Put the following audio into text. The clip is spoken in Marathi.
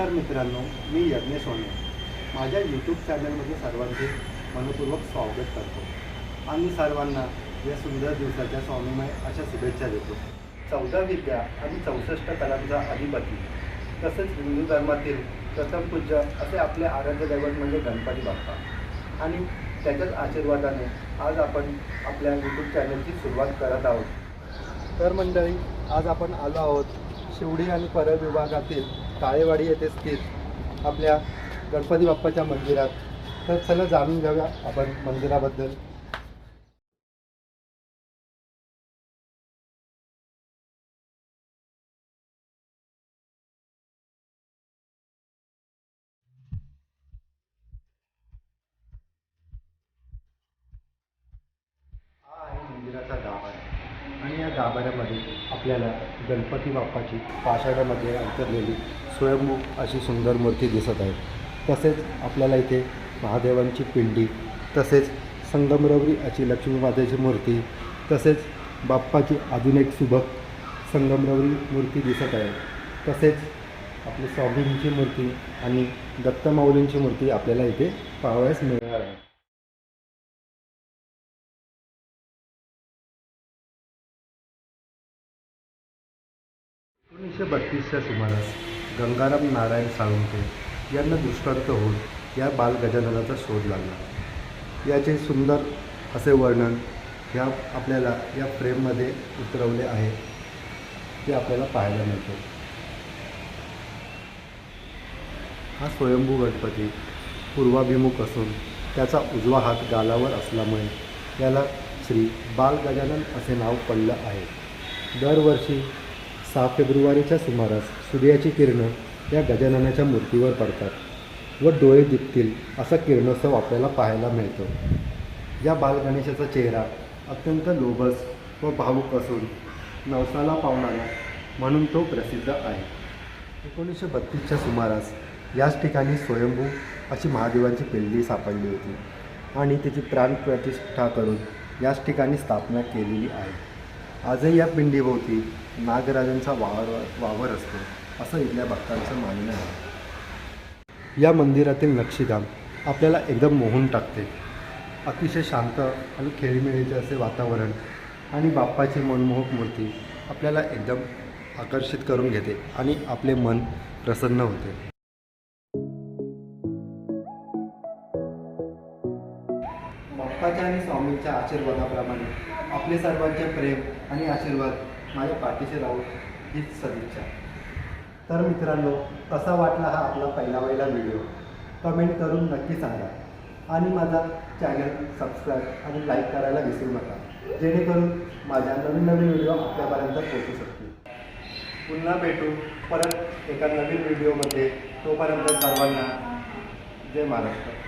नमस्कार मित्रांनो मी यज्ञेश सोने माझ्या यूट्यूब चॅनलमध्ये सर्वांचे मनपूर्वक स्वागत करतो. आणि सर्वांना या सुंदर दिवसाच्या स्वामीमय अशा शुभेच्छा देतो. चौदा विद्या आणि चौसष्ट कलांचा अधिपती. तसेच हिंदू धर्मातील प्रथम पूज्य असे आपले आराध्य दैवत म्हणजे गणपती बाप्पा. आणि त्याच्याच आशीर्वादाने आज आपण आपल्या यूट्यूब चॅनलची सुरुवात करत आहोत. तर मंडळी आज आपण आलो आहोत शिवडी आणि परळ विभागातील काळेवाडी येथे स्थित आपल्या गणपती बाप्पाच्या मंदिरात. तर चला जाणून घेऊया आपण मंदिराबद्दल. हा आहे मंदिराचा गाभारा. आणि या गाभाऱ्यामध्ये आपल्याला गणपती बाप्पाची पाषाणामध्ये अंतरलेली स्वयंमुख अशी सुंदर मूर्ती दिसत आहे. तसेच आपल्याला इथे महादेवांची पिंडी तसेच संगमरवरी अशी लक्ष्मी मातेची मूर्ती तसेच बाप्पाची अजून एक सुबक संगमरवरी मूर्ती दिसत आहे. तसेच आपली स्वामींची मूर्ती आणि दत्तमाऊलींची मूर्ती आपल्याला इथे पाहावयास मिळणार आहे. एकोणीसशे बत्तीसच्या सुमारास गंगाराम नारायण साळुंखे यांना दृष्टांत होऊन या बाल गजाननाचा शोध लागला. याचे सुंदर असे वर्णन ह्या आपल्याला या फ्रेममध्ये उतरवले आहे ते आपल्याला पाहायला मिळते. हा स्वयंभू गणपती पूर्वाभिमुख असून त्याचा उजवा हात गालावर असल्यामुळे याला श्री बाल गजानन असे नाव पडलं आहे. दरवर्षी सहा फेब्रुवारीच्या सुमारास सूर्याची किरणं या गजाननाच्या मूर्तीवर पडतात व डोळे दिपतील असा किरणोत्सव आपल्याला पाहायला मिळतो. या बालगणेशाचा चेहरा अत्यंत लोभस व भावूक असून नवसाला पावणारा म्हणून तो प्रसिद्ध आहे. एकोणीसशे बत्तीसच्या सुमारास याच ठिकाणी स्वयंभू अशी महादेवांची पिल्ली सापडली होती आणि तिची प्राणप्रतिष्ठा करून याच ठिकाणी स्थापना केलेली आहे. आजही या पिंडीभोवती नागराजांचा वावर वावर असतो असं इथल्या भक्तांचं मानणं आहे. या मंदिरातील नक्षीधाम आपल्याला एकदम मोहून टाकते. अतिशय शांत आणि खेळीमेळीचे असे वातावरण आणि बाप्पाची मनमोहक मूर्ती आपल्याला एकदम आकर्षित करून घेते आणि आपले मन प्रसन्न होते. बाप्पाच्या आणि स्वामींच्या आशीर्वादाप्रमाणे आपले सर्वांचे प्रेम आणि आशीर्वाद माझ्या पाठीशी राहू हीच सदिच्छा. तर मित्रांनो कसा वाटला हा आपला पहिला पहिला व्हिडिओ? कमेंट करून नक्की सांगा. आणि माझा चॅनल सबस्क्राईब आणि लाईक करायला विसरू नका. जेणेकरून माझ्या नवीन नवीन व्हिडिओ आपल्यापर्यंत पोहोचू शकतील. पुन्हा भेटू. परत एका नवीन व्हिडिओमध्ये. तोपर्यंत सर्वांना जय महाराष्ट्र.